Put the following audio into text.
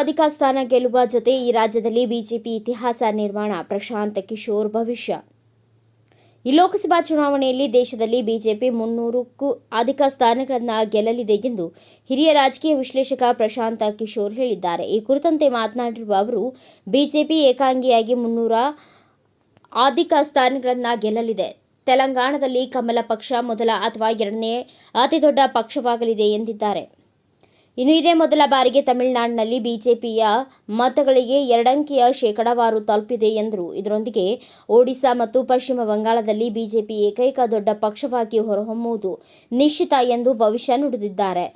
ಅಧಿಕ ಸ್ಥಾನ ಗೆಲ್ಲುವ ಜೊತೆ ಈ ರಾಜ್ಯದಲ್ಲಿ ಬಿಜೆಪಿ ಇತಿಹಾಸ ನಿರ್ಮಾಣ, ಪ್ರಶಾಂತ್ ಕಿಶೋರ್ ಭವಿಷ್ಯ. ಈ ಲೋಕಸಭಾ ಚುನಾವಣೆಯಲ್ಲಿ ದೇಶದಲ್ಲಿ ಬಿಜೆಪಿ ಮುನ್ನೂರಕ್ಕೂ ಅಧಿಕ ಸ್ಥಾನಗಳನ್ನು ಗೆಲ್ಲಲಿದೆ ಎಂದು ಹಿರಿಯ ರಾಜಕೀಯ ವಿಶ್ಲೇಷಕ ಪ್ರಶಾಂತ್ ಕಿಶೋರ್ ಹೇಳಿದ್ದಾರೆ. ಈ ಕುರಿತಂತೆ ಮಾತನಾಡಿರುವ ಅವರು, ಬಿಜೆಪಿ ಏಕಾಂಗಿಯಾಗಿ ಮುನ್ನೂರ ಅಧಿಕ ಸ್ಥಾನಗಳನ್ನು ಗೆಲ್ಲಲಿದೆ. ತೆಲಂಗಾಣದಲ್ಲಿ ಕಮಲ ಪಕ್ಷ ಮೊದಲ ಅಥವಾ ಎರಡನೇ ಅತಿದೊಡ್ಡ ಪಕ್ಷವಾಗಲಿದೆ ಎಂದಿದ್ದಾರೆ. ಇನ್ನು ಇದೇ ಮೊದಲ ಬಾರಿಗೆ ತಮಿಳುನಾಡಿನಲ್ಲಿ ಬಿಜೆಪಿಯ ಮತಗಳಿಗೆ ಎರಡಂಕಿಯ ಶೇಕಡಾವಾರು ತಲುಪಿದೆ ಎಂದರು. ಇದರೊಂದಿಗೆ ಒಡಿಶಾ ಮತ್ತು ಪಶ್ಚಿಮ ಬಂಗಾಳದಲ್ಲಿ ಬಿಜೆಪಿ ಏಕೈಕ ದೊಡ್ಡ ಪಕ್ಷವಾಗಿ ಹೊರಹೊಮ್ಮುವುದು ನಿಶ್ಚಿತ ಎಂದು ಭವಿಷ್ಯ ನುಡಿದಿದ್ದಾರೆ.